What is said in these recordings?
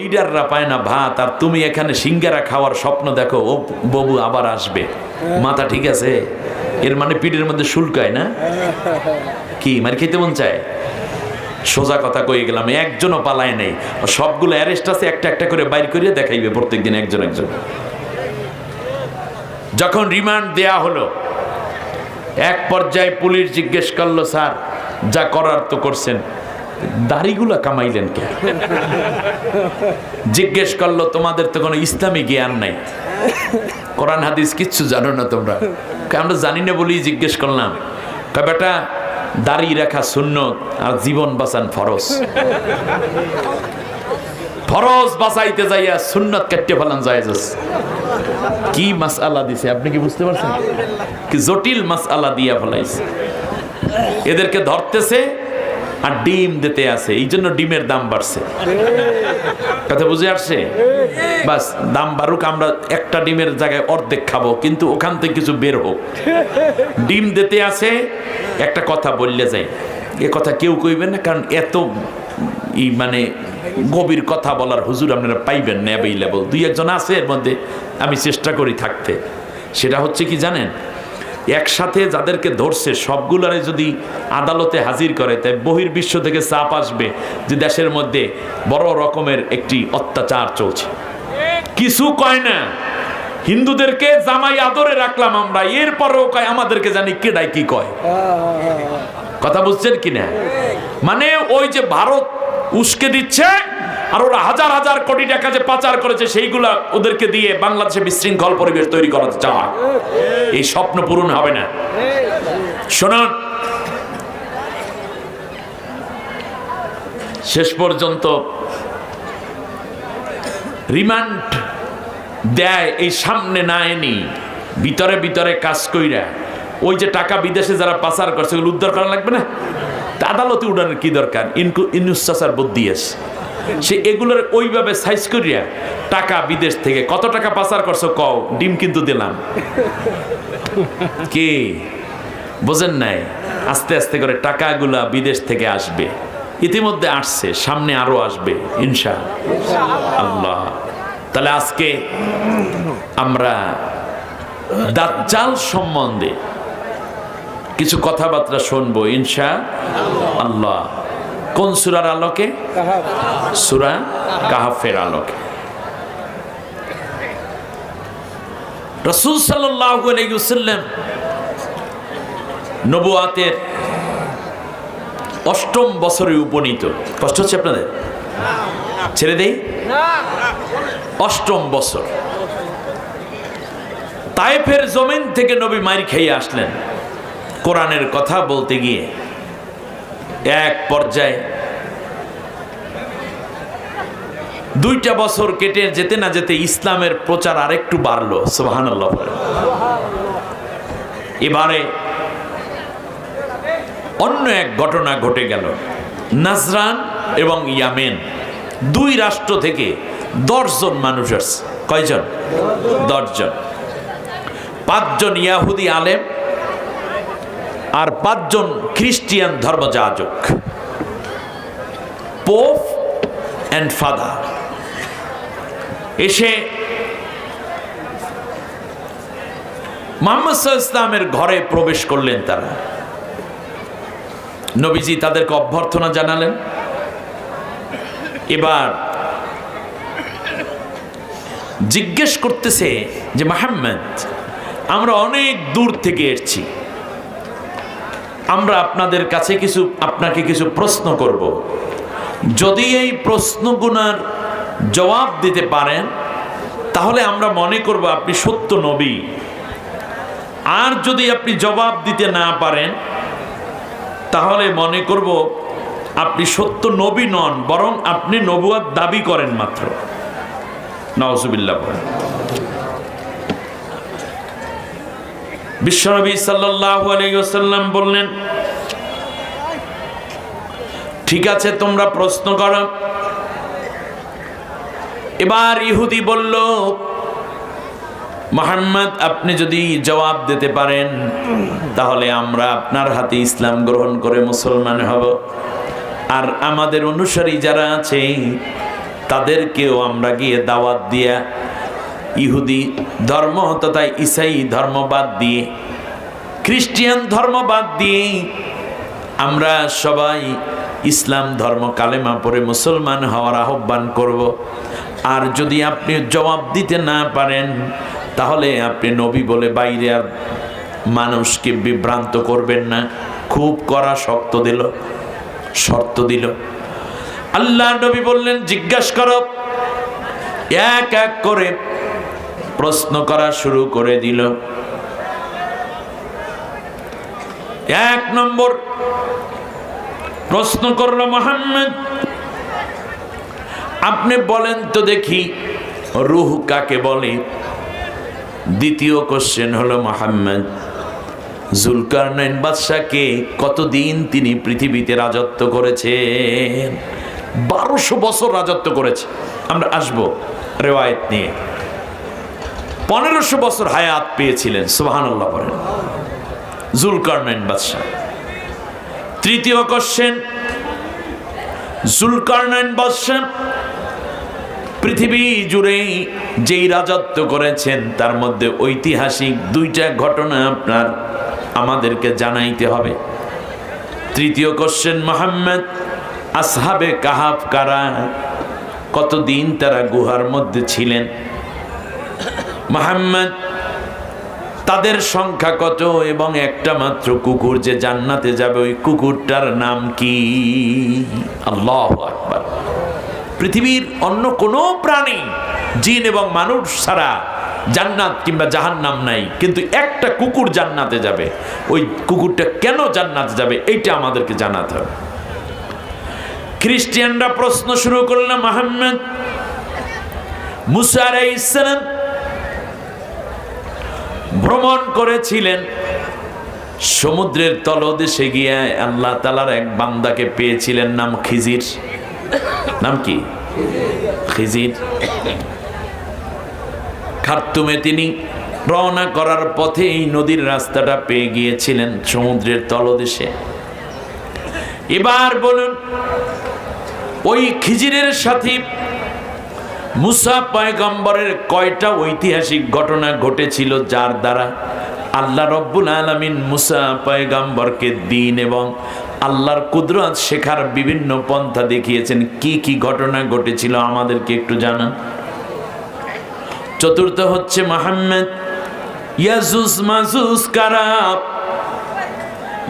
লিডাররা পায় না ভাত, আর তুমি এখানে সিঙ্গারা খাওয়ার স্বপ্ন দেখো, ও ববু আবার আসবে। মাথা ঠিক আছে? এর মানে পিঠের মধ্যে শুল্কায় না? কি মানে খেতে মন চায়? সোজা কথা কয়ে গেলাম, একজনও পালায় নেই। সবগুলো অ্যারেস্ট আছে, একটা একটা করে বাইর করিয়ে দেখাইবে প্রত্যেকদিন একজন একজন। যখন রিমান্ড দেয়া হলো, এক পর্যায়ে পুলিশ জিজ্ঞেস করল, স্যার, যা করার তো করছেন। দাড়িগুলা কামাইলেন কে? জিজ্ঞেস করল, তোমাদের তো কোনো ইসলামী জ্ঞান নাই। কোরআন, হাদিস কিচ্ছু জানো না তোমরা? আমরা জানি না বলেই জিজ্ঞেস করলাম। বেটা, দাড়ি রাখা শূন্য আর জীবন বাঁচান ফরজ। ফরজ বাঁচাইতে যাইয়া সুন্নত কেটে ফেলান যায় কি মাস দিছে, আপনি কি বুঝতে পারছেন? কি জটিল মাস দিয়া ফেলাইছে। এদেরকে ধরতেছে আর ডিম দিতে আছে, এই জন্য ডিমের দাম বাড়ছে। কথা বুঝে আসছে? বাস, দাম বাড়ুক, আমরা একটা ডিমের জায়গায় অর্ধেক খাব, কিন্তু ওখান থেকে কিছু বের হোক। ডিম দিতে আছে, একটা কথা বললে যায়। এ কথা কেউ কইবেন না, কারণ এত ই মানে গভীর কথা বলার হুজুর আপনারা পাইবেন না অ্যাভেলেবল দুই একজন আছে এর মধ্যে, আমি চেষ্টা করি থাকতে। সেটা হচ্ছে কি জানেন? একসাথে যাদেরকে ধরছে, সবগুলারে যদি আদালতে হাজির করে, তাই বহির্বিশ্ব থেকে চাপ আসবে যে দেশের মধ্যে বড় রকমের একটি অত্যাচার চলছে। কিছু কয় না, হিন্দুদেরকে জামাই আদরে রাখলাম আমরা, এরপরেও কয় আমাদেরকে জানি কেডাই কি কয়। কথা বুঝছেন কিনা? মানে ওই যে ভারত উস্কে দিচ্ছে আর ওরা হাজার হাজার কোটি টাকা যে পাচার করেছে, সেইগুলা ওদেরকে দিয়ে বাংলাদেশে বিশৃঙ্খল পরিবেশ তৈরি করাতে চাওয়া এই স্বপ্ন পূরণ হবে না। শুনুন, শেষ পর্যন্ত রিমান্ড দেয়, এই সামনে না এনি, ভিতরে ভিতরে কাজ কইরা। ওই যে টাকা বিদেশে যারা পাচার করছে, ওগুলো উদ্ধার করা লাগবে না? আদালতে উঠানোর কি দরকার? ইনকু ইনুসাসার বুদ্ধি আছে। সে এগুলোর ওইভাবে সাইজ করিয়া টাকা বিদেশ থেকে, কত টাকা পাচার করছ কও, ডিম কিন্তু দিলাম। কি? বোঝেন নাই? আস্তে আস্তে করে টাকাগুলা বিদেশ থেকে আসবে। ইতিমধ্যে আসছে, সামনে আরও আসবে, ইনশা আল্লাহ। তাহলে আজকে আমরা দাজ্জাল সম্বন্ধে কিছু কথাবার্তা শুনব, ইনশা আল্লাহ। কোন সুরার আলোকে? সুরা কাহাফের আলোকে। রসুল সাল্লাম নবুয়াতের অষ্টম বছরে উপনীত। কষ্ট হচ্ছে আপনাদের? ছেড়ে দেই? অষ্টম বছর। তাইফের জমিন থেকে নবী মাইর খেয়ে আসলেন। কোরআনের কথা বলতে গিয়ে। এক পর্যায়ে। দুইটা বছর কেটে যেতে না যেতে ইসলামের প্রচার আরেকটু বাড়লো সোহান এবারে অন্য এক ঘটনা ঘটে গেল, নাজরান এবং ইয়ামেন। দুই রাষ্ট্র থেকে দশজন মানুষ আসছে। কয়জন? দশজন। পাঁচজন ইয়াহুদি আলেম আর পাঁচজন খ্রিস্টিয়ান ধর্মযাজক। পোপ অ্যান্ড ফাদার এসে মোহাম্মদ ইসলামের ঘরে প্রবেশ করলেন তারা। নবীজি তাদেরকে অভ্যর্থনা জানালেন। এবার জিজ্ঞেস করতেছে যে মাহমদ আমরা অনেক দূর থেকে এসছি। আমরা আপনাদের কাছে কিছু, আপনাকে কিছু প্রশ্ন করব। যদি এই প্রশ্নগুনার জবাব দিতে পারেন, তাহলে আমরা মনে করব আপনি সত্য নবী। আর যদি আপনি জবাব দিতে না পারেন, তাহলে মনে করব আপনি সত্য নবী নন, বরং আপনি নবুয়াদ দাবি করেন মাত্র। নওয়াজুবিল্লাহ বলেন বিশ্বনবী ওয়াসাল্লাম বললেন, ঠিক আছে, তোমরা প্রশ্ন করো। এবার ইহুদি বলল, মোহাম্মদ, আপনি যদি জবাব দিতে পারেন, তাহলে আমরা আপনার হাতে ইসলাম গ্রহণ করে মুসলমান হব। আর আমাদের অনুসারী যারা আছে, তাদেরকেও আমরা গিয়ে দাওয়াত দিয়া ইহুদি ধর্ম তথা ইসাই ধর্ম বাদ দিয়ে, খ্রিস্টিয়ান ধর্ম বাদ দিয়ে আমরা সবাই ইসলাম ধর্ম কালেমা পরে মুসলমান হওয়ার আহ্বান করব। আর যদি আপনি জবাব দিতে না পারেন, তাহলে আপনি নবী বলে বাইরে আর মানুষকে বিভ্রান্ত করবেন না। খুব কড়া শক্ত দিল, শর্ত দিল। আল্লাহ নবী বললেন, জিজ্ঞাসা করো, এক এক করে প্রশ্ন করা শুরু করে দিল। এক নম্বর, প্রশ্ন করল, মোহাম্মদ, আপনি বলেন তো দেখি, রুহ কাকে বলে? দ্বিতীয় কোশ্চেন হলো, মোহাম্মদ, জুলকারনাইন বাদশাকে কতদিন তিনি পৃথিবীতে রাজত্ব করেছেন? বারোশো বছর রাজত্ব করেছে। আমরা আসব রেওয়ায়ত নিয়ে। পনেরোশো বছর হায়াত পেয়েছিলেন সুবাহান আল্লাহ বলেন। জুলকারনাইন বাদশাহ। তৃতীয় কোশ্চেন, জুলকারনাইন বাদশাহ পৃথিবী জুড়ে যেই রাজত্ব করেছেন, তার মধ্যে ঐতিহাসিক দুইটা ঘটনা আপনার আমাদেরকে জানাইতে হবে। তৃতীয় কোশ্চেন, মোহাম্মদ আসহাবে কাহাব কারা? কতদিন তারা গুহার মধ্যে ছিলেন? মোহাম্মদ, তাদের সংখ্যা কত এবং একটা মাত্র কুকুর যে জান্নাতে যাবে, ওই কুকুরটার নাম কি? আল্লাহ পৃথিবীর অন্য কোনো প্রাণী, জিন এবং মানুষ ছাড়া জান্নাত কিংবা জাহান নাম নাই, কিন্তু একটা কুকুর জান্নাতে যাবে। ওই কুকুরটা কেন জান্নাতে যাবে, এইটা আমাদেরকে জানাতে হবে। খ্রিস্টিয়ানরা প্রশ্ন শুরু করল মোহাম্মদ, মুসা ইসলাম ভ্রমণ করেছিলেন। সমুদ্রের তলদেশে গিয়ে আল্লাহ তালার এক বান্দাকে পেয়েছিলেন, নাম খিজির। নাম কি? খিজির। খার্তুমে তিনি রওনা করার পথে এই নদীর রাস্তাটা পেয়ে গিয়েছিলেন সমুদ্রের তলদেশে। এবার বলুন, ওই খিজিরের সাথে মুসা পয়গম্বরের কয়টা ঐতিহাসিক ঘটনা ঘটেছিল যার দ্বারা আল্লাহ রব্বুল আলমিন মুসা পয়গম্বরকে দিন এবং আল্লাহর কুদরত শেখার বিভিন্ন পন্থা দেখিয়েছেন। কি কি ঘটনা ঘটেছিল আমাদেরকে একটু জানান। চতুর্থ হচ্ছে মাহমদ ইয়াজুস মাজুস কারা?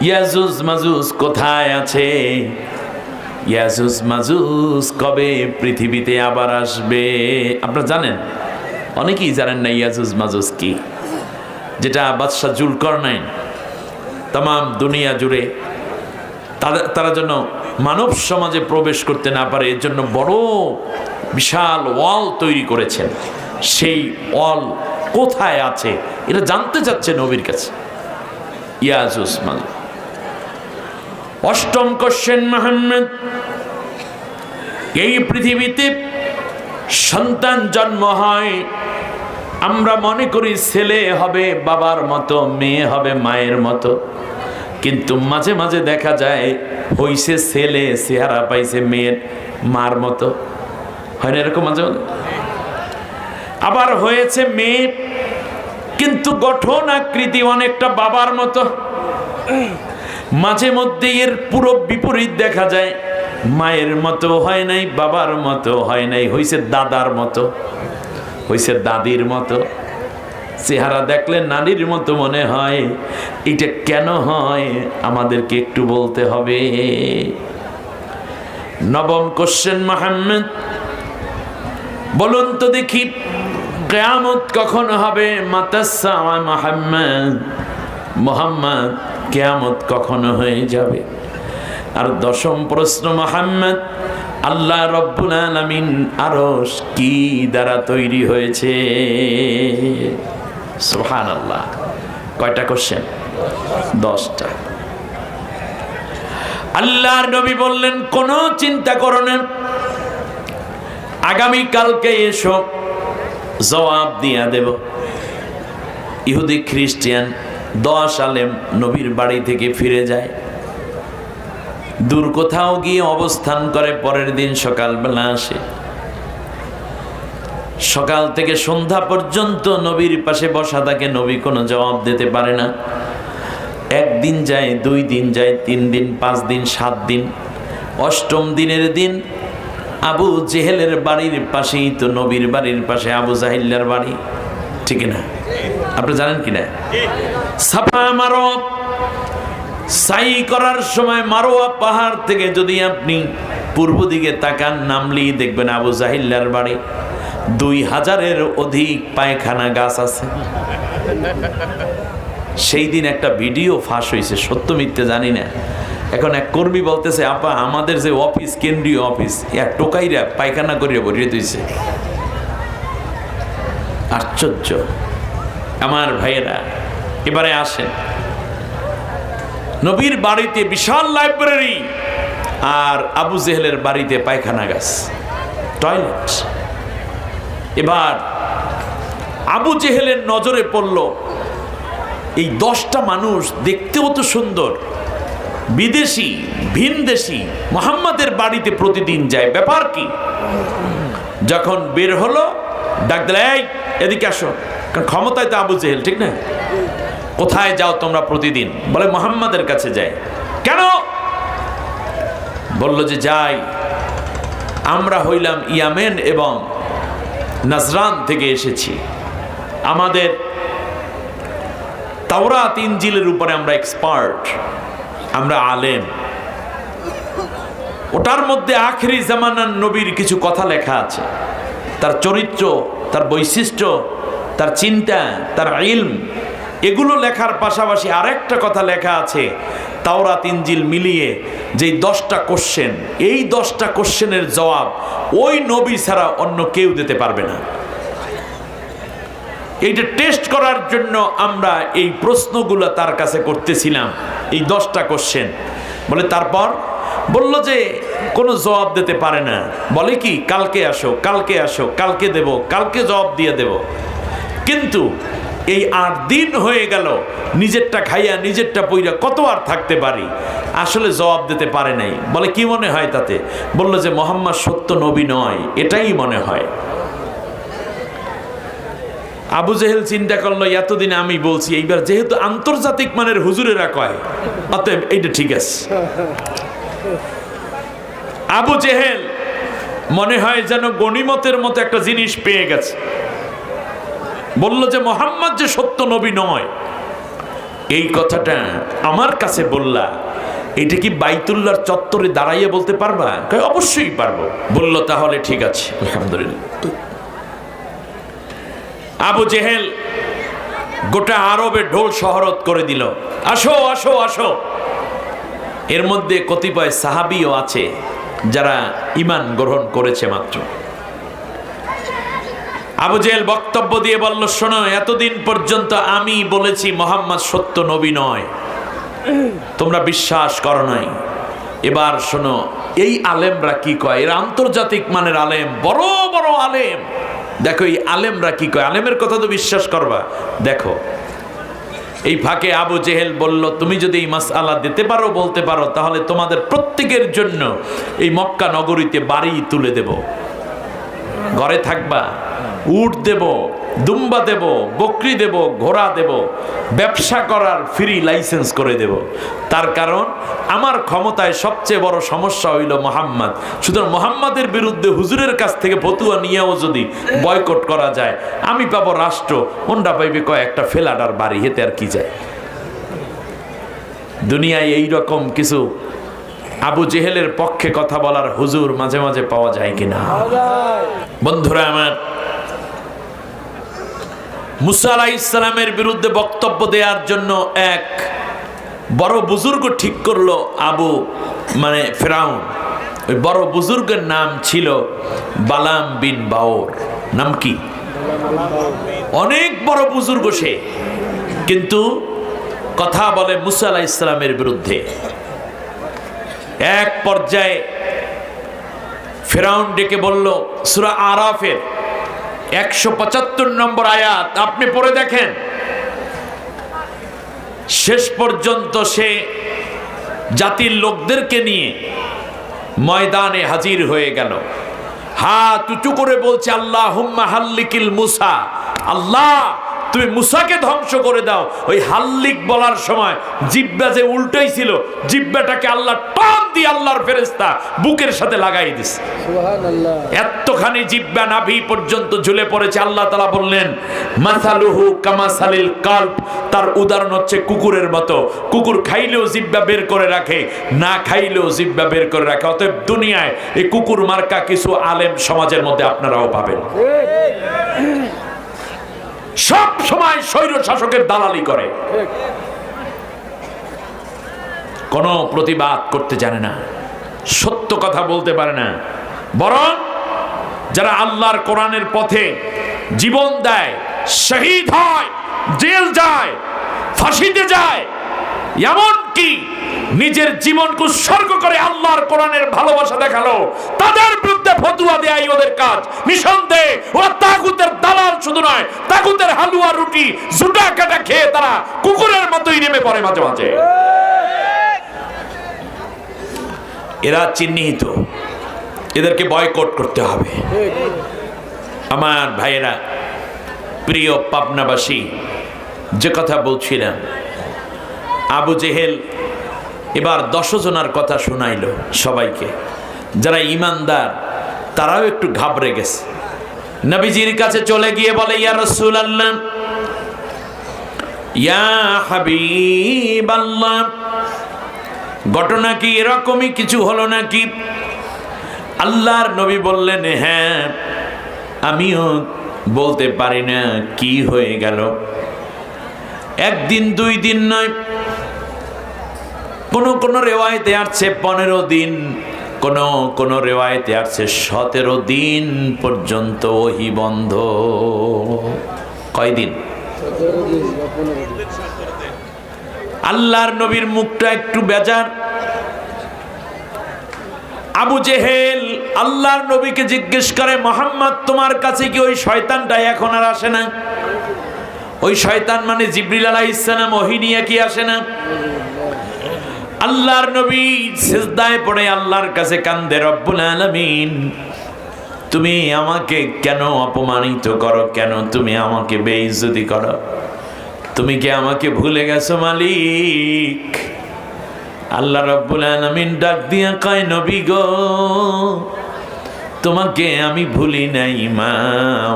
ইয়াজুস মাজুস কোথায় আছে? ইয়াজুস মাজুস কবে পৃথিবীতে আবার আসবে? আপনারা জানেন, অনেকেই জানেন না ইয়াজুস মাজুস কি, যেটা বাদশাহ জুল করনাইন তাম দুনিয়া জুড়ে তাদের, তারা যেন মানব সমাজে প্রবেশ করতে না পারে, এর জন্য বড় বিশাল ওয়াল তৈরি করেছেন। সেই ওয়াল কোথায় আছে এটা জানতে চাচ্ছে নবীর কাছে। ইয়াজুস মাজুস। অষ্টম কোশ্চেন মাহমদ এই পৃথিবীতে সন্তান জন্ম হয়, আমরা মনে করি ছেলে হবে, বাবার মতো, মেয়ে হবে, মায়ের মতো। কিন্তু মাঝে মাঝে দেখা যায়, হইছে ছেলে, চেহারা পাইছে মেয়ের, মার মতো। হয় না এরকম মাঝে মাঝে? আবার হয়েছে মেয়ে, কিন্তু গঠন আকৃতি অনেকটা বাবার মতো। মাঝে মধ্যে এর পুরো বিপরীত দেখা যায়। মায়ের মতো হয় নাই, বাবার মতো হয় নাই, হইছে দাদার মতো, হইছে দাদির মতো। চেহারা দেখলে নারীর মতো মনে হয়, এটা কেন হয়, আমাদেরকে একটু বলতে হবে। নবম কোশ্চেন মাহমদ বলুন তো দেখি, কেয়ামত কখন হবে? মাতাসা মাহমদ মোহাম্মদ। কেয়ামত কখনো হয়ে যাবে। আর দশম প্রশ্ন, মোহাম্মদ, আল্লাহ রব্বুল আলমিন আরস কি দ্বারা তৈরি হয়েছে? সোহান আল্লাহ কয়টা কোশ্চেন দশটা। আল্লাহর নবী বললেন, কোনো চিন্তা করো না। আগামীকালকে এসো, জবাব দিয়া দেব। ইহুদি খ্রিস্টিয়ান দশ আলেম নবীর বাড়ি থেকে ফিরে যায়। দূর কোথাও গিয়ে অবস্থান করে, পরের দিন সকালবেলা আসে। সকাল থেকে সন্ধ্যা পর্যন্ত নবীর পাশে বসা থাকে নবী কোনো জবাব দিতে পারে না। একদিন যায়, দুই দিন যায়, তিন দিন, পাঁচ দিন, সাত দিন। অষ্টম দিনের দিন আবু জেহেলের বাড়ির পাশেই তো নবীর বাড়ির পাশে আবু জাহিল্লার বাড়ি, ঠিক না? আপনি জানেন কি না? সাফা মারো সাই করার সময় মারোয়া পাহাড় থেকে। যদি আপনি পূর্ব দিকে তাকান নামলি দেখবেন আবু জাহিল্লার বাড়ি। দুই হাজারের অধিক পায়খানা গাছ আছে। সেই দিন একটা ভিডিও ফাঁস হয়েছে, সত্য মিথ্যে জানি না। এখন এক কর্মী বলতেছে, আপা, আমাদের যে অফিস, কেন্দ্রীয় অফিস, এক টোকাইরা পায়খানা করিয়া ভরিয়ে দিয়েছে। আশ্চর্য। আমার ভাইয়েরা, এবারে আসেন। নবীর বাড়িতে বিশাল লাইব্রেরি আর আবু জেহেলের বাড়িতে পায়খানা গাছ টয়লেট এবার আবু জেহেলের নজরে পড়ল, এই দশটা মানুষ দেখতেও তো সুন্দর। বিদেশি ভিনদেশি মোহাম্মদের বাড়িতে প্রতিদিন যায়। ব্যাপার কি? যখন বের হলো, ডাক দিল, এই, এদিকে আসো। কারণ ক্ষমতায় তো আবু জেহেল, ঠিক না? কোথায় যাও তোমরা প্রতিদিন? বলে মোহাম্মদের কাছে যাই। কেন? বলল যে যাই। আমরা হইলাম ইয়ামেন এবং নাজরান থেকে এসেছি। আমাদের তাওরাত ইঞ্জিলের উপরে আমরা এক্সপার্ট আমরা আলেম। ওটার মধ্যে আখেরি জামানার নবীর কিছু কথা লেখা আছে। তার চরিত্র, তার বৈশিষ্ট্য তার চিন্তা, তার ইলম, এগুলো লেখার পাশাপাশি আরেকটা কথা লেখা আছে, তাওরাত ইঞ্জিল মিলিয়ে যেই দশটা কোশ্চেন এই দশটা কোশ্চেনের জবাব ওই নবী ছাড়া অন্য কেউ দিতে পারবে না। এইটা টেস্ট করার জন্য আমরা এই প্রশ্নগুলো তার কাছে করতেছিলাম, এই দশটা কোশ্চেন বলে, তারপর? বলল যে, কোনো জবাব দিতে পারে না। বলে কি, কালকে আসো কালকে আসো, কালকে দেব, কালকে জবাব দিয়ে দেব। কিন্তু এই আট দিন হয়ে গেল, নিজেরটা খাইয়া নিজেরটা পইরা কত আর থাকতে পারি? আসলে জবাব দিতে পারে নাই। বলে, কি মনে হয় তাতে? বলল যে, মোহাম্মদ সত্য নবী নয়, এটাই মনে হয়। আবু জেহেল চিন্তা করল, এতদিন আমি বলছি, এইবার যেহেতু আন্তর্জাতিক মানের হুজুরেরা কয়, অতএব এইটা ঠিক আছে। আবু জেহেল, মনে হয় যেন গণিমতের মতো একটা জিনিস পেয়ে গেছে। বলল যে, মোহাম্মদ যে সত্য নবী নয়। এই কথাটা আমার কাছে বললা। এটা কি বাইতুল্লাহর চত্বরে দাঁড়াইয়ে বলতে পারবা? অবশ্যই পারব। বলল, তাহলে ঠিক আছে। আলহামদুলিল্লাহ। আবু জেহেল গোটা আরবে ঢোল শহরত করে দিল। আসো আসো আসো। এর মধ্যে কতিপয় সাহাবিও আছে যারা ইমান গ্রহণ করেছে মাত্র। আবু জেহেল বক্তব্য দিয়ে বলল, শোনো, এতদিন পর্যন্ত আমি বলেছি মোহাম্মদ সত্য নবী নয়। তোমরা বিশ্বাস করো নাই। এবার শোনো, এই আলেমরা কি কয়? এরা আন্তর্জাতিক মানের আলেম, বড় বড় আলেম। দেখো, এই আলেমরা কি কয়? আলেমের কথা তো বিশ্বাস করবা। দেখো, এই ফাঁকে আবু জেহেল বলল, তুমি যদি এই মাস আল্লাহ দিতে পারো, বলতে পারো, তাহলে তোমাদের প্রত্যেকের জন্য এই মক্কা নগরীতে বাড়ি তুলে দেব। ঘরে থাকবা? উট দেব, দুম্বা দেব, বকরি দেব, ঘোড়া দেব, ব্যবসা করার ফ্রি লাইসেন্স করে দেব। তার কারণ, আমার ক্ষমতায় সবচেয়ে বড় সমস্যা হইল মোহাম্মদ। সুতরাং মোহাম্মদের বিরুদ্ধে হুজুরের কাছ থেকে ফতুয়া নিয়েও যদি বয়কট করা যায়, আমি পাবো রাষ্ট্র ওনরা পাইবে কয়েকটা ফেলাডার বাড়ি, হেতে আর কি যায়? দুনিয়ায় এই রকম কিছু আবু জেহেলের পক্ষে কথা বলার হুজুর মাঝে মাঝে পাওয়া যায় কিনা? বন্ধুরা আমার মুসা আলাহ ইসলামের বিরুদ্ধে বক্তব্য দেওয়ার জন্য এক বড় বুজুর্গ ঠিক করল আবু মানে ফেরাউন। ওই বড় বুজুর্গের নাম ছিল বালাম বিন বাওর। নাম কি? অনেক বড় বুজুর্গ সে। কিন্তু কথা বলে মুসা আলাহ ইসলামের বিরুদ্ধে। এক পর্যায়ে ফেরাউন ডেকে বলল, সুরা আরাফের একশো পঁচাত্তর নম্বর আয়াত, আপনি পড়ে দেখেন। শেষ পর্যন্ত সে জাতির লোকদেরকে নিয়ে ময়দানে হাজির হয়ে গেল। হা তুচু করে বলছে আল্লাহ হুম্মা হাল্লিকিল মুসা। আল্লাহ তুমি মুসাকে ধ্বংস করে দাও। ওই হাল্লিক বলার সময় জিব্বা যে উল্টোই ছিল জিব্বাটাকে আল্লাহ টান দিয়ে আল্লাহর ফেরেস্তা বুকের সাথে লাগাই দিছে। এতখানি জিব্বা নাভি পর্যন্ত ঝুলে পড়েছে আল্লাহ তালা বললেন মাসালুহু কামাসালিল কাল্প তার উদাহরণ হচ্ছে কুকুরের মতো। কুকুর খাইলেও জিব্বা বের করে রাখে না খাইলেও জিব্বা বের করে রাখে। অতএব দুনিয়ায় এই কুকুর মার্কা কিছু আলেম সমাজের মধ্যে আপনারাও পাবেন। সব সময় স্বৈর শাসকের দালালি করে। কোনো প্রতিবাদ করতে জানে না, সত্য কথা বলতে পারে না। বরং যারা আল্লাহর কোরআনের পথে জীবন দেয়, শহীদ হয়, জেল যায়, ফাঁসিতে যায় এমন কি নিজের জীবনকে উৎসর্গ করে আল্লাহর কোরআনের ভালোবাসা দেখাল, তাদের বিরুদ্ধে ফতুয়া দেয় ওদের কাজ। নিঃসন্দেহে ওরা তাগুতের দালাল শুধু নয় তাগুতের হালুয়া রুটি জুটা কাটা খেয়ে তারা কুকুরের মতোই নেমে পড়ে মাঝে মাঝে। এরা চিহ্নিত। এদেরকে বয়কট করতে হবে। আমার ভাইয়েরা, প্রিয় পাবনাবাসী, যে কথা বলছিলাম, আবু জেহেল এবার দশজনার কথা শোনাইল সবাইকে। যারা ইমানদার, তারাও একটু ঘাবড়ে গেছে। নবীজির কাছে চলে গিয়ে বলে, ইয়া রসুল আল্লাহ ইয়া হাবিব আল্লাহ ঘটনা কি এরকমই কিছু হলো নাকি? আল্লাহর নবী বললেন হ্যাঁ আমিও বলতে পারি না কি হয়ে গেল। একদিন, দুই দিন নয়, কোন কোন রেওয়ায়তে আসছে পনেরো দিন কোন কোন রেওয়ায়তে আসছে, সতেরো দিন পর্যন্ত ওহি বন্ধ। কয়দিন? আল্লাহর নবীর মুখটা একটু বেজার। আবু জেহেল, আল্লাহর নবীকে জিজ্ঞেস করে, মোহাম্মদ, তোমার কাছে কি ওই শয়তানটা এখন আর আসে না? ওই শয়তান মানে জিবরিল আলাহ ইসলাম ওহিনিয়া কি আসে না? আল্লাহর নবী সিজদায় পড়ে আল্লাহর কাছে কান্দে, রব্বুল আলামিন, তুমি আমাকে কেন অপমানিত করো? কেন তুমি আমাকে বেইজ্জতি করো? তুমি কি আমাকে ভুলে গেছো, মালিক? আল্লাহ রব্বুল আলামিন ডাক দিয়া কয়, নবী গো, তোমাকে আমি ভুলি নাই। মা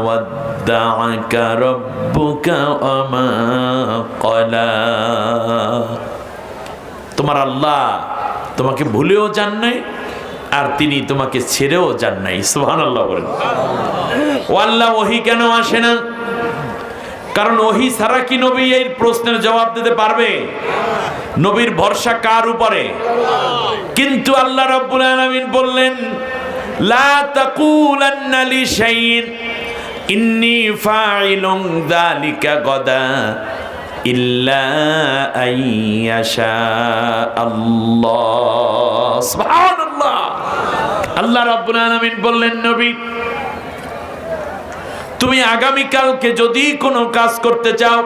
ওয়াদ্দাআকা রব্বুকা ওয়া মা ক্বালা। তোমার আল্লাহ তোমাকে ভুলেও যান নাই, আর তিনি তোমাকে ছেড়েও যান নাই। সুবহানাল্লাহ বলেন। ও আল্লাহ, ওহি কেন আসে না? কারণ ওহি ছাড়া কি নবী এই প্রশ্নের জবাব দিতে পারবে? নবীর ভরসা কার উপরে? কিন্তু আল্লাহ রাব্বুল আলামিন বললেন, লা তাকুলান্না লি শাইইন, ইন্নী ফাইলুন যালিকা গাদা। ইল্লা বললেন তুমি আগামীকালকে যদি কোনো কাজ করতে চাও,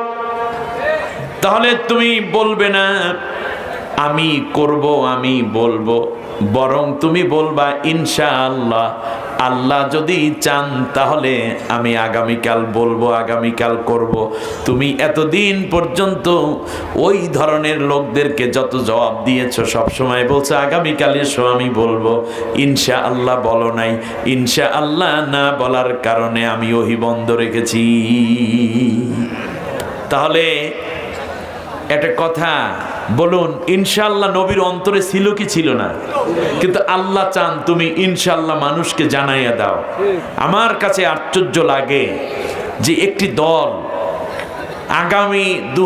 তাহলে তুমি বলবে না, আমি করব, আমি বলব। বরং তুমি বলবা ইনশা আল্লাহ যদি চান, তাহলে আমি আগামীকাল বলব, আগামীকাল করব। তুমি এতদিন পর্যন্ত ওই ধরনের লোকদেরকে যত জবাব দিয়েছ, সব সময় বলছো, আগামীকাল এসো, আমি বলব। ইনশা আল্লাহ বলো নাই। ইনশা আল্লাহ না বলার কারণে আমি ওহি বন্ধ রেখেছি। তাহলে একটা কথা বলুন ইনশাল্লাহ নবীর অন্তরে ছিল কি ছিল না? কিন্তু আল্লাহ চান তুমি ইনশাল্লাহ মানুষকে জানাইয়া দাও। আমার কাছে আশ্চর্য লাগে যে একটি দল আগামী দু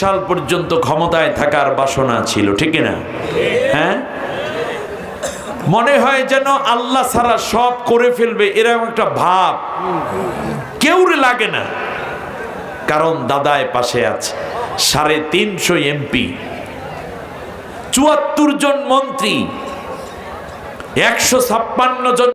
সাল পর্যন্ত ক্ষমতায় থাকার বাসনা ছিল, ঠিক না? হ্যাঁ? মনে হয় যেন আল্লাহ ছাড়া সব করে ফেলবে এরকম একটা ভাব। কেউরে লাগে না, কারণ দাদায় পাশে আছে। সাড়ে তিনশো এমপি। চুয়াত্তর জন মন্ত্রী একশো ছাপ্পান্ন জন